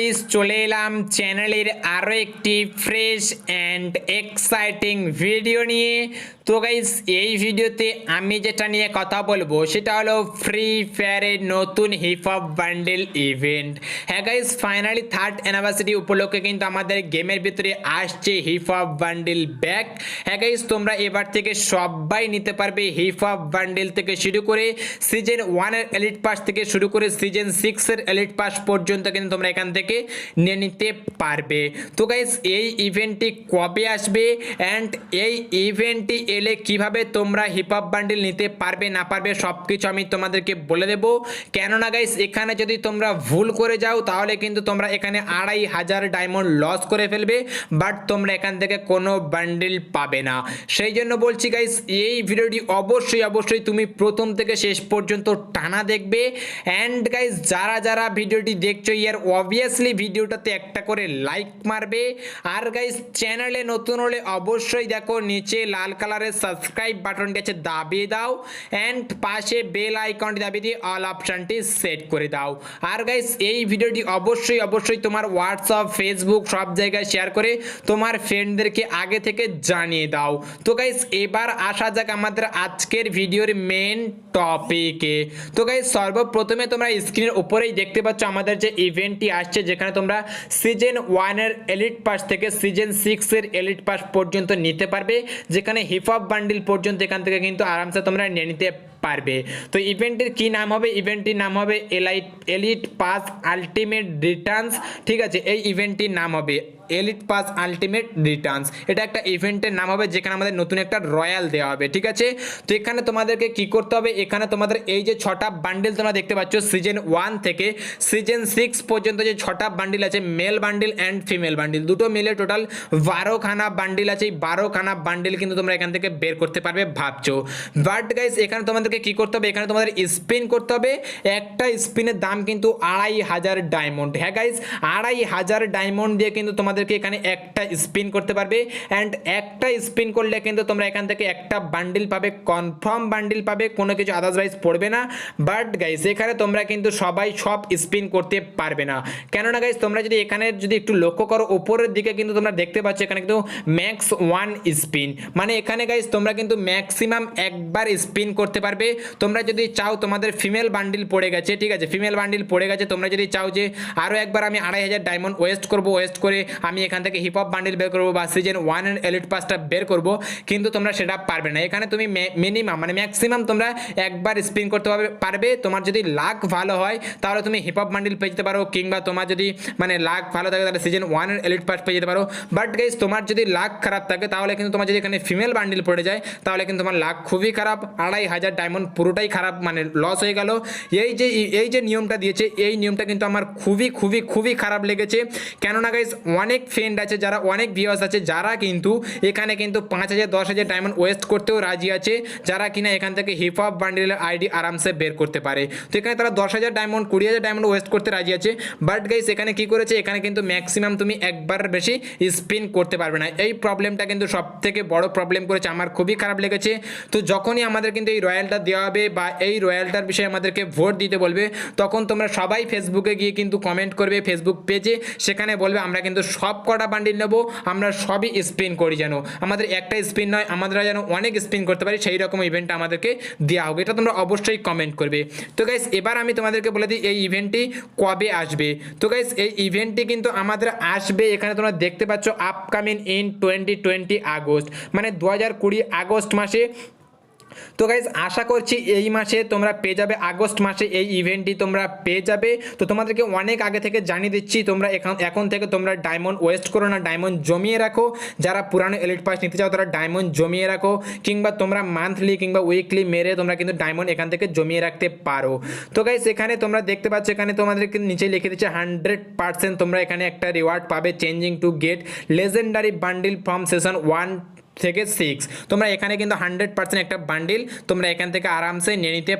Guys চলে এলাম চ্যানেলের আরও একটি ফ্রেশ অ্যান্ড এক্সাইটিং ভিডিও নিয়ে। তো গাইস এই ভিডিওতে আমি যেটা নিয়ে কথা বলব, সেটা হলো ফ্রি ফায়ারের নতুন হিপ হপ বান্ডেল ইভেন্ট হ্যাঁ গাইস ফাইনালি থার্ড অ্যানিভার্সারি উপলক্ষে কিন্তু আমাদের গেমের ভিতরে আসছে হিপ হপ বান্ডেল ব্যাক হ্যাঁ গাইস তোমরা এবার থেকে সবাই নিতে পারবে হিপ হপ বান্ডেল থেকে শুরু করে সিজন ওয়ানের এলিট পাস থেকে শুরু করে সিজন সিক্সের এলিট পাস পর্যন্ত কিন্তু তোমরা এখান থেকে নিয়ে নিতে পারবে। তো গাইস এই ইভেন্টটি কবে আসবে অ্যান্ড এই ইভেন্টটি এলে কীভাবে তোমরা হিপ হপ বান্ডেল নিতে পারবে, না পারবে সব কিছু আমি তোমাদেরকে বলে দেব। কেননা গাইস এখানে যদি তোমরা ভুল করে যাও, তাহলে কিন্তু তোমরা এখানে আড়াই হাজার ডায়মন্ড লস করে ফেলবে বাট তোমরা এখান থেকে কোনো বান্ডেল পাবে না। সেই জন্য বলছি গাইস এই ভিডিওটি অবশ্যই অবশ্যই তুমি প্রথম থেকে শেষ পর্যন্ত টানা দেখবে। অ্যান্ড গাইস যারা যারা ভিডিওটি দেখছ, ইয়ার অবভিয়াসলি ভিডিওটাতে একটা করে লাইক মারবে। আর গাইস চ্যানেলে নতুন হলে অবশ্যই দেখো, নিচে লাল কালারের সাবস্ক্রাইব বাটনটি আছে, দাবিয়ে দাও। অ্যান্ড পাশে বেল আইকনটি দাবিয়ে দিয়ে অল অপশানটি সেট করে দাও। আর গাইস এই ভিডিওটি অবশ্যই অবশ্যই তোমার হোয়াটসঅ্যাপ ফেসবুক সব জায়গায় শেয়ার করে তোমার ফ্রেন্ডদেরকে আগে থেকে জানিয়ে দাও। তো গাইস এবার আসা যাক আমাদের আজকের ভিডিওর মেন টপিকে তো গাইস সর্বপ্রথমে তোমরা স্ক্রিনের উপরেই দেখতে পাচ্ছ আমাদের যে ইভেন্টটি আসছে যেখানে তোমরা সিজেন ওয়ানের এলিট পাস থেকে সিজেন সিক্সের এলিট পাস পর্যন্ত নিতে পারবে, যেখানে হিপ হপ বান্ডিল পর্যন্ত এখান থেকে কিন্তু আরামসে তোমরা নিয়ে নিতে পারবে। তো ইভেন্টের কি নাম হবে? ইভেন্টটির নাম হবে elite elite pass ultimate returns ঠিক আছে? এই ইভেন্টটির নাম হবে এলিট পাস আলটিমেট রিটার্নস এটা একটা ইভেন্টের নাম হবে যেখানে আমাদের নতুন একটা রয়্যাল দেওয়া হবে, ঠিক আছে? তো এখানে তোমাদেরকে কি করতে হবে? এখানে তোমাদের এই যে ছটা বান্ডিল তোমরা দেখতে পাচ্ছ সিজন ওয়ান থেকে সিজন সিক্স পর্যন্ত যে ছটা বান্ডিল আছে male bundle and female bundle দুটো মিলে টোটাল বারোখানা বান্ডিল আছে। এই বারোখানা বান্ডিল কিন্তু তোমরা এখান থেকে বের করতে পারবে, ভাবছ? বাট গাইস এখানে তোমাদেরকে কি করতে হবে? এখানে তোমাদের স্পিন করতে হবে। একটা স্পিনের দাম কিন্তু আড়াই হাজার ডায়মন্ড হ্যাঁ গাইস আড়াই হাজার ডায়মন্ড দিয়ে কিন্তু তোমাদেরকে এখানে একটা স্পিন করতে পারবে। অ্যান্ড একটা স্পিন করলে কিন্তু তোমরা এখান থেকে একটা বান্ডিল পাবে কনফার্ম বান্ডিল পাবে, কোনো কিছু আদারওয়াইজ পড়বে না। বাট গাইস এখানে তোমরা কিন্তু সবাই সব স্পিন করতে পারবে না। কেননা গাইস তোমরা যদি এখানে যদি একটু লক্ষ্য করো ওপরের দিকে কিন্তু তোমরা দেখতে পাচ্ছ এখানে কিন্তু ম্যাক্স ওয়ান স্পিন মানে এখানে গাইস তোমরা কিন্তু ম্যাক্সিমাম একবার স্পিন করতে পারবে। তোমরা যদি চাও তোমাদের ফিমেল বান্ডিল পড়ে গেছে, ঠিক আছে? ফিমেল বান্ডিল পড়ে গেছে, তোমরা যদি চাও যে আরও একবার আমি আড়াই হাজার ডায়মন্ড ওয়েস্ট করব ওয়েস্ট করে আমি এখান থেকে হিপ হপ বান্ডিল বের করব বা সিজন ওয়ান অ্যান্ড এলিট পাসটা বের করব, কিন্তু তোমরা সেটা পারবে না। এখানে তুমি মিনিমাম মানে ম্যাক্সিমাম তোমরা একবার স্পিন করতে পারবে পারবে। তোমার যদি লাক ভালো হয়, তাহলে তুমি হিপ হপ বান্ডিল পেয়ে যেতে পারো, কিংবা তোমার যদি মানে লাক ভালো থাকে, তাহলে সিজন ওয়ানের এলিট পাস পেয়ে যেতে পারো। বাট গাইজ তোমার যদি লাক খারাপ থাকে, তাহলে কিন্তু তোমার যদি এখানে ফিমেল বান্ডিল পড়ে যায়, তাহলে কিন্তু তোমার লাক খুবই খারাপ। আড়াই হাজার পুরোটাই খারাপ মানে লস হয়ে গেল। এই যে এই যে নিয়মটা দিয়েছে, এই নিয়মটা কিন্তু আমার খুবই খুবই খুবই খারাপ লেগেছে। কেননা গাইজ অনেক ফ্রেন্ড আছে, যারা, অনেক ভিউয়ার্স আছে, যারা কিন্তু এখানে কিন্তু পাঁচ হাজার, দশ হাজার ডায়মন্ড ওয়েস্ট করতেও রাজি আছে, যারা কিনা এখান থেকে হিপ হপ বান্ডিলের আইডি আরামসে বের করতে পারে। তো এখানে তারা দশ হাজার ডায়মন্ড কুড়ি হাজার ডায়মন্ড ওয়েস্ট করতে রাজি আছে। বাট গাইস এখানে কি করেছে? এখানে কিন্তু ম্যাক্সিমাম তুমি একবার বেশি স্পিন করতে পারবে না। এই প্রবলেমটা কিন্তু সব থেকে বড় প্রবলেম করেছে, আমার খুবই খারাপ লেগেছে। তো যখনই আমাদের কিন্তু এই রয়্যালটা দেওয়া হবে বা এই রয়্যালটার বিষয়ে আমাদেরকে ভোট দিতে বলবে, তখন তোমরা সবাই ফেসবুকে গিয়ে কিন্তু কমেন্ট করবে, ফেসবুক পেজে, সেখানে বলবে, আমরা কিন্তু সব কটা বান্ডিল নেব, আমরা সবই স্পিন করি যেন। আমাদের একটা স্পিন নয়, আমরা যেন অনেক স্পিন করতে পারি, সেই রকম ইভেন্ট আমাদেরকে দেওয়া হোক এটা তোমরা অবশ্যই কমেন্ট করবে। তো গাইস এবার আমি তোমাদেরকে বলে দিই, এই ইভেন্টটি কবে আসবে? তো গাইস এই ইভেন্টটি কিন্তু আমাদের আসবে, এখানে তোমরা দেখতে পাচ্ছ upcoming in twenty twenty August মানে দু হাজার কুড়ি আগস্ট মাসে তো গাইজ আশা করছি এই মাসে তোমরা পেয়ে যাবে, আগস্ট মাসে এই ইভেন্টটি তোমরা পেয়ে যাবে। তো তোমাদেরকে অনেক আগে থেকে জানিয়ে দিচ্ছি, তোমরা এখন এখন থেকে তোমরা ডায়মন্ড ওয়েস্ট করো না ডায়মন্ড জমিয়ে রাখো। যারা পুরানো এলিট পাস নিতে চাও, তারা ডায়মন্ড জমিয়ে রাখো। কিংবা তোমরা মান্থলি কিংবা উইকলি মেরে তোমরা কিন্তু ডায়মন্ড এখান থেকে জমিয়ে রাখতে পারো। তো গাইজ এখানে তোমরা দেখতে পাচ্ছ, এখানে তোমাদেরকে নিচে লিখে দিচ্ছে হান্ড্রেড পার্সেন্ট তোমরা এখানে একটা রিওয়ার্ড পাবে changing to get legendary bundle from session one থেকে সিক্স তোমরা এখানে কিন্তু হান্ড্রেড পার্সেন্ট একটা বান্ডিল তোমরা এখান থেকে আরামসে নিয়ে নিতে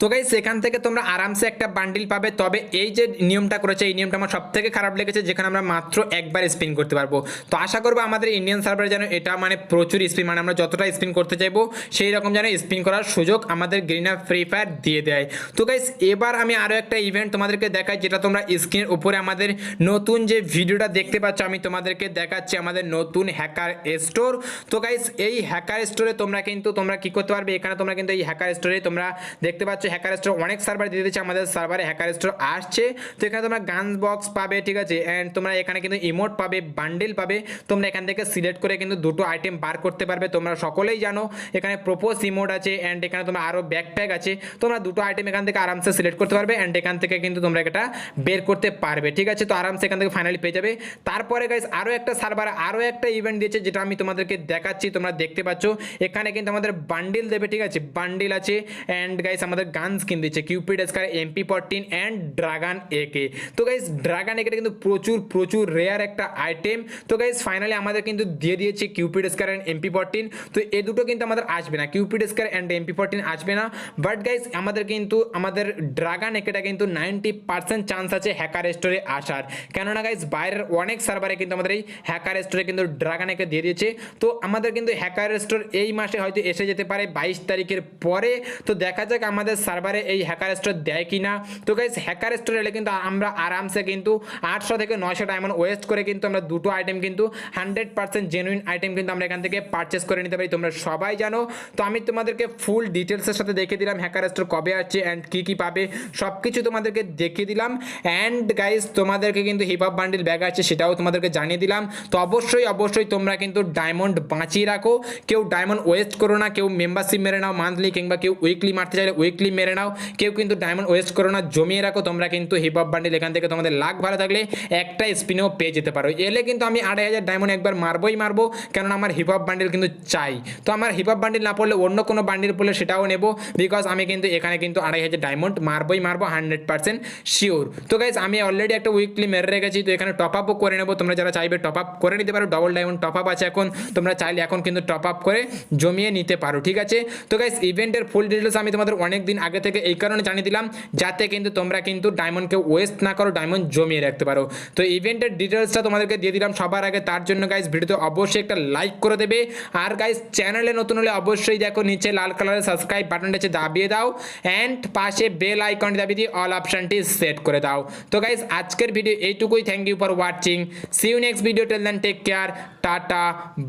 তো গাইস সেখান থেকে তোমরা আরামসে একটা বান্ডিল পাবে। তবে এই যে নিয়মটা করেছে, এই নিয়মটা আমার সব থেকে খারাপ লেগেছে, যেখানে আমরা মাত্র একবার স্পিন করতে পারব। তো আশা করব আমাদের ইন্ডিয়ান সার্ভারে যেন এটা মানে প্রচুর স্পিন মানে আমরা যতটা স্পিন করতে চাইব, সেই রকম যেন স্পিন করার সুযোগ আমাদের গ্রিন ফ্রি ফায়ার দিয়ে দেয়। তো গাইস এবার আমি আরও একটা ইভেন্ট তোমাদেরকে দেখাই, যেটা তোমরা স্ক্রিনের উপরে আমাদের নতুন যে ভিডিওটা দেখতে পাচ্ছ, আমি তোমাদেরকে দেখাচ্ছি আমাদের নতুন হ্যাকার স্টোর তো গাইস এই হ্যাকার স্টোরে তোমরা কিন্তু, তোমরা কি করতে পারবে? এখানে তোমরা কিন্তু এই হ্যাকার স্টোরে তোমরা দেখতে পাচ্ছ হ্যাকার স্টোর অনেক সার্ভার দিয়ে দিচ্ছে আমাদের সার্ভারে হ্যাকার স্টোর আসছে। তো এখানে তোমরা গানস বক্স পাবে, ঠিক আছে? অ্যান্ড তোমরা এখানে কিন্তু ইমোট পাবে বান্ডেল পাবে। তোমরা এখান থেকে সিলেক্ট করে কিন্তু দুটো আইটেম বার করতে পারবে, তোমরা সকলেই জানো। এখানে প্রোপোজ ইমোট আছে অ্যান্ড এখানে তোমরা আরও ব্যাকপ্যাক আছে। তোমরা দুটো আইটেম এখান থেকে আরামসে সিলেক্ট করতে পারবে অ্যান্ড এখান থেকে কিন্তু তোমরা এটা বের করতে পারবে, ঠিক আছে? তো আরামসে এখান থেকে ফাইনালি পেয়ে যাবে। তারপরে গাইস আরও একটা সার্ভার আরও একটা ইভেন্ট দিয়েছে, যেটা আমি তোমাদেরকে দেখাচ্ছি, তোমরা দেখতে পাচ্ছ। এখানে কিন্তু আমাদের বান্ডিল দেবে, ঠিক আছে? বান্ডিল আছে অ্যান্ড গাইস আমাদের গান স্কিন দিচ্ছে Cupid scar MP fourteen and dragon AK তো গাইস ড্রাগান একে কিন্তু প্রচুর প্রচুর রেয়ার একটা আইটেম তো গাইস ফাইনালি আমাদের কিন্তু দিয়ে দিয়েছে Cupid scar and MP fourteen তো এই দুটো কিন্তু আমাদের আসবে না Cupid scar and MP fourteen আসবে না। বাট গাইস আমাদের কিন্তু, আমাদের ড্রাগান একেটা কিন্তু নাইনটি পার্সেন্ট চান্স আছে হ্যাকার স্টোরে আসার। কেননা গাইস বাইরের অনেক সার্ভারে কিন্তু আমাদের এই হ্যাকার স্টোরে কিন্তু ড্রাগান একে দিয়ে দিয়েছে। তো আমাদের কিন্তু হ্যাকার স্টোর এই মাসে হয়তো এসে যেতে পারে বাইশ তারিখের পরে। তো দেখা যাক আমাদের সার্ভারে এই হ্যাকার স্টোর দেয় কি না তো গাইস হ্যাকার স্টোর এলে কিন্তু আমরা আরামসে কিন্তু আটশো থেকে নয়শো ডায়মন্ড ওয়েস্ট করে কিন্তু আমরা দুটো আইটেম কিন্তু হান্ড্রেড পার্সেন্ট জেনুইন আইটেম কিন্তু আমরা এখান থেকে পারচেস করে নিতে পারি। তোমরা সবাই জানো। তো আমি তোমাদেরকে ফুল ডিটেলসের সাথে দেখে দিলাম হ্যাকার স্টোর কবে আছে অ্যান্ড কী কী পাবে। সব কিছু তোমাদেরকে দেখিয়ে দিলাম। অ্যান্ড গাইস তোমাদেরকে কিন্তু হপ বান্ডিল ব্যাগ আছে, সেটাও তোমাদেরকে জানিয়ে দিলাম। তো অবশ্যই অবশ্যই তোমরা কিন্তু ডায়মন্ড বাঁচিয়ে রাখো। কেউ ডায়মন্ড ওয়েস্ট করো না, কেউ মেম্বারশিপ মেরে নাও মান্থলি কিংবা কেউ উইকলি মারতে চাইলে উইকলি মেরে নাও। কেউ কিন্তু ডায়মন্ড ওয়েস্ট করো না, জমিয়ে রাখো, তোমরা কিন্তু হিপ হপ বান্ডিল এখান থেকে তোমাদের লাখ ভালো থাকলে একটা স্পিনেও পেয়ে যেতে পারো। এলে কিন্তু আমি আড়াই হাজার ডায়মন্ড একবার মারবই মারবো, কেননা আমার হিপ হপ বান্ডিল কিন্তু চাই। তো আমার হিপ হপ বান্ডিল না পড়লে অন্য কোনো বান্ডিল পড়লে সেটাও নেব বিকজ আমি কিন্তু এখানে কিন্তু আড়াই হাজার ডায়মন্ড মারবই মারবো হান্ড্রেড পার্সেন্ট শিওর তো গাইজ আমি অলরেডি একটা উইকলি মেরে রেখেছি, তো এখানে টপ আপও করে নেব। তোমরা যারা চাইবে টপ আপ করে নিতে পারো ডবল ডায়মন্ড টপ আপ আছে এখন। তোমরা চাইলে এখন কিন্তু টপ আপ করে জমিয়ে নিতে পারো, ঠিক আছে? তো গাইজ ইভেন্টের ফুল ডিটেলস আমি তোমাদের অনেক দিন আগে থেকে এই কারণে জানিয়ে দিলাম, যাতে কিন্তু তোমরা কিন্তু ডায়মন্ডকে ওয়েস্ট না করো ডায়মন্ড জমিয়ে রাখতে পারো। তো ইভেন্টের ডিটেলসটা তোমাদেরকে দিয়ে দিলাম সবার আগে, তার জন্য গাইজ ভিডিওতে অবশ্যই একটা লাইক করে দেবে। আর গাইজ চ্যানেলে নতুন হলে অবশ্যই দেখো, নিচে লাল কালারের সাবস্ক্রাইব বাটনটা হচ্ছে দাবিয়ে দাও। অ্যান্ড পাশে বেল আইকনটি দাবিয়ে দিয়ে অল অপশনটি সেট করে দাও। তো গাইজ আজকের ভিডিও এইটুকুই। Thank you for watching see you next video till then take care tata.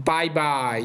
Bye bye